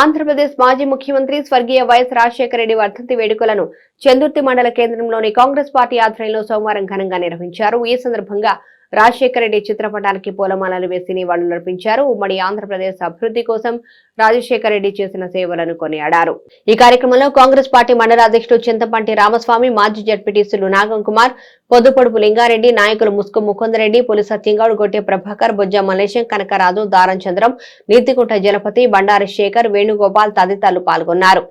ఆంధ్రప్రదేశ్ మాజీ ముఖ్యమంత్రి స్వర్గీయ వైఎస్ రాజశేఖర రెడ్డి వర్ధంతి వేడుకలను చందుర్తి మండల కేంద్రంలోని కాంగ్రెస్ పార్టీ ఆధ్వర్యంలో సోమవారం ఘనంగా నిర్వహించారు. ఈ సందర్భంగా రాజశేఖర రెడ్డి చిత్రపటానికి పూలమాలలు వేసి నివాళులర్పించారు ఉమ్మడి ఆంధ్రప్రదేశ్ అభివృద్ధి కోసం రాజశేఖర రెడ్డి చేసిన సేవలను కొనియాడారు. ఈ కార్యక్రమంలో కాంగ్రెస్ పార్టీ మండల అధ్యక్షుడు చింతపంటి రామస్వామి మాజీ జడ్పీటీసీలు నాగం కుమార్ పొద్దుపొడుపు లింగారెడ్డి నాయకులు ముస్కు ముకుందరెడ్డి పులి సత్యంగౌడ్ గొట్టె ప్రభాకర్ బొజ్జ మల్లేశం కనకరాజు దారం చంద్రం నీతికుంట జలపతి బండారి శేఖర్ వేణుగోపాల్ తదితరులు పాల్గొన్నారు.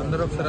అందరూ ఒకసారి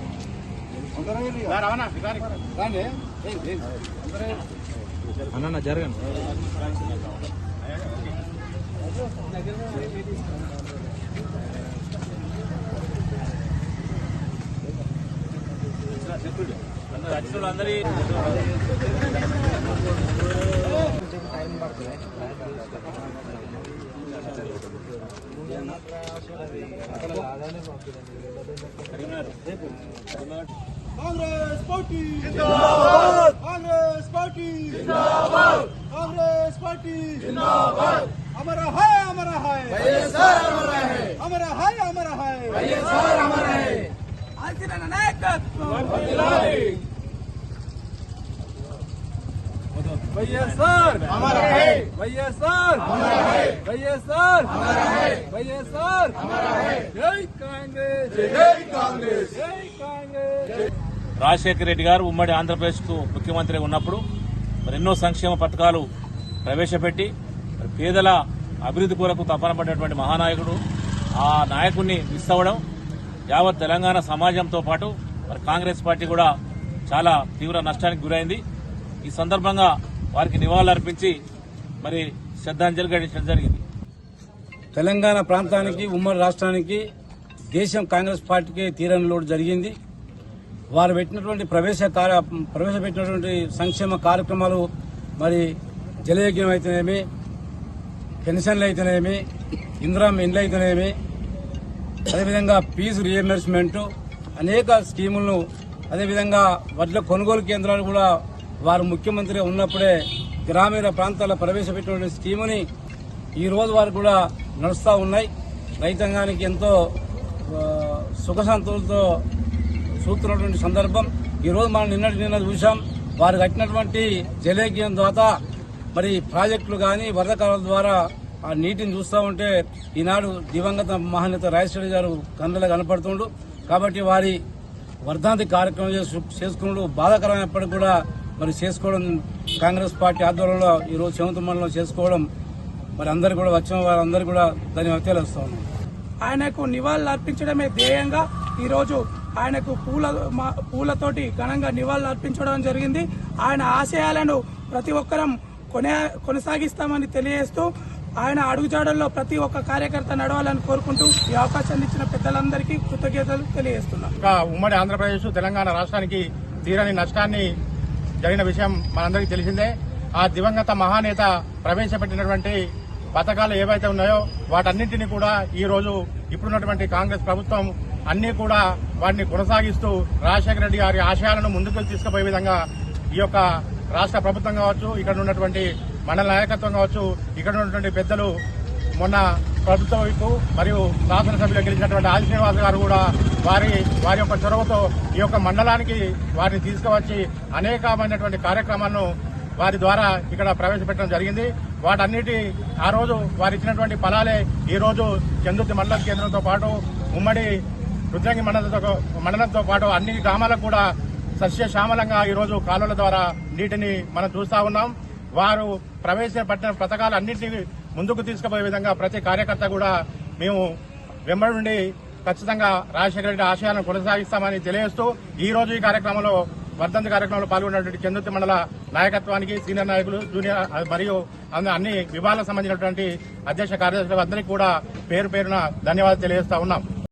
అన్న జరగను కాంగ్రెస్ అందరి జిందాబాద్ కాంగ్రెస్ పార్టీ జిందాబాద్ కాంగ్రెస్ పార్టీ జిందాబాద్ అమర హై అమర హై వైఎస్ఆర్ అమర హై అమర హై అమర హై వైఎస్ఆర్ అమర హై ఆల్సిన నాయకత్వం వందిలాలి వైఎస్ఆర్ అమర హై వైఎస్ఆర్ అమర హై వైఎస్ఆర్ అమర హై వైఎస్ఆర్ అమర హై జై రాజశేఖర రెడ్డి గారు ఉమ్మడి ఆంధ్రప్రదేశ్కు ముఖ్యమంత్రి ఉన్నప్పుడు మరి ఎన్నో సంక్షేమ పథకాలు ప్రవేశపెట్టి మరి పేదల అభివృద్ధి కొరకు తపన పడినటువంటి మహానాయకుడు ఆ నాయకుడిని మిస్ అవ్వడం యావత్ తెలంగాణ సమాజంతో పాటు మరి కాంగ్రెస్ పార్టీ కూడా చాలా తీవ్ర నష్టానికి గురైంది. ఈ సందర్భంగా వారికి నివాళులర్పించి మరి శ్రద్ధాంజలి ఘటించడం జరిగింది. తెలంగాణ ప్రాంతానికి ఉమ్మడి రాష్ట్రానికి దేశం కాంగ్రెస్ పార్టీకి తీరని లోటు జరిగింది. వారు పెట్టినటువంటి ప్రవేశ కార్య ప్రవేశపెట్టినటువంటి సంక్షేమ కార్యక్రమాలు మరి జలయజ్ఞం అయితేనేమి పెన్షన్లు అయితేనేమి ఇంద్రం ఇండ్లు అయితేనేమి అదేవిధంగా ఫీజు రియంబర్స్మెంట్ అనేక స్కీములను అదేవిధంగా వడ్ల కొనుగోలు కేంద్రాలు కూడా వారు ముఖ్యమంత్రి ఉన్నప్పుడే గ్రామీణ ప్రాంతాల్లో ప్రవేశపెట్టినటువంటి స్కీముని ఈరోజు వారు కూడా నడుస్తూ ఉన్నాయి. రైతాంగానికి ఎంతో ఆ, సుఖశాంతులతో చూస్తున్నటువంటి సందర్భం. ఈరోజు మనం నిన్నటి నిన్న చూసాం వారు కట్టినటువంటి జలేగ్యం ద్వారా మరి ప్రాజెక్టులు కానీ వరద కాలం ద్వారా ఆ నీటిని చూస్తూ ఉంటే ఈనాడు దివంగత మహానేత రాజశేఖర గారు కళ్ళలో కనపడుతుండు. కాబట్టి వారి వర్ధాంతి కార్యక్రమం చేసుకున్నాడు చేసుకున్నప్పుడు బాధాకరమైనప్పటికీ కూడా మరి చేసుకోవడం కాంగ్రెస్ పార్టీ ఆధ్వర్యంలో ఈ రోజు మండలం చేసుకోవడం మరి అందరు కూడా వచ్చిన వారందరూ కూడా దాన్ని తెలుస్తా ఉన్నాం. ఆయనకు నివాళులు అర్పించడమే ధ్యేయంగా ఈరోజు ఆయనకు పూల మా- పూలతోటి ఘనంగా నివాళులు అర్పించడం జరిగింది. ఆయన ఆశయాలను ప్రతి ఒక్కరం కొనే కొనసాగిస్తామని తెలియజేస్తూ ఆయన అడుగుజాడల్లో ప్రతి ఒక్క కార్యకర్త నడవాలని కోరుకుంటూ ఈ అవకాశాన్ని ఇచ్చిన పెద్దలందరికీ కృతజ్ఞతలు తెలియజేస్తున్నాం. ఉమ్మడి ఆంధ్రప్రదేశ్ తెలంగాణ రాష్ట్రానికి తీరని నష్టాన్ని జరిగిన విషయం మనందరికీ తెలిసిందే. ఆ దివంగత మహానేత ప్రవేశపెట్టినటువంటి పథకాలు ఏవైతే ఉన్నాయో వాటన్నింటినీ కూడా ఈ రోజు ఇప్పుడున్నటువంటి కాంగ్రెస్ ప్రభుత్వం అన్ని కూడా వాటిని కొనసాగిస్తూ రాజశేఖర రెడ్డి గారి ఆశయాలను ముందుకు తీసుకుపోయే విధంగా ఈ యొక్క రాష్ట్ర ప్రభుత్వం కావచ్చు ఇక్కడ ఉన్నటువంటి మండల నాయకత్వం కావచ్చు ఇక్కడ ఉన్నటువంటి పెద్దలు మొన్న ప్రభుత్వ వైపు మరియు శాసనసభ్యులు గెలిచినటువంటి ఆది శ్రీనివాస్ గారు కూడా వారి వారి యొక్క చొరవతో ఈ యొక్క మండలానికి వారిని తీసుకువచ్చి అనేకమైనటువంటి కార్యక్రమాలను వారి ద్వారా ఇక్కడ ప్రవేశపెట్టడం జరిగింది. వాటన్నిటి ఆ రోజు వారు ఇచ్చినటువంటి ఫలాలే ఈరోజు చందుర్తి మండల కేంద్రంతో పాటు ఉమ్మడి రుద్రంగి మండలంతో మండలంతో పాటు అన్ని గ్రామాలకు కూడా సస్యశ్యామలంగా ఈ రోజు కాలువల ద్వారా నీటిని మనం చూస్తా ఉన్నాం. వారు ప్రవేశపెట్టిన పథకాలు అన్నింటినీ ముందుకు తీసుకుపోయే విధంగా ప్రతి కార్యకర్త కూడా మేము వెంబడి నుండి ఖచ్చితంగా రాజశేఖర రెడ్డి ఆశయాలను కొనసాగిస్తామని తెలియజేస్తూ ఈ రోజు ఈ కార్యక్రమంలో వర్ధంతి కార్యక్రమంలో పాల్గొన్నటువంటి చందుర్తి మండల నాయకత్వానికి సీనియర్ నాయకులు జూనియర్ మరియు అన్ని- అన్ని విభాగాలకు సంబంధించినటువంటి అధ్యక్ష కార్యదర్శులు అందరికీ కూడా పేరు పేరున ధన్యవాదాలు తెలియజేస్తా ఉన్నాం.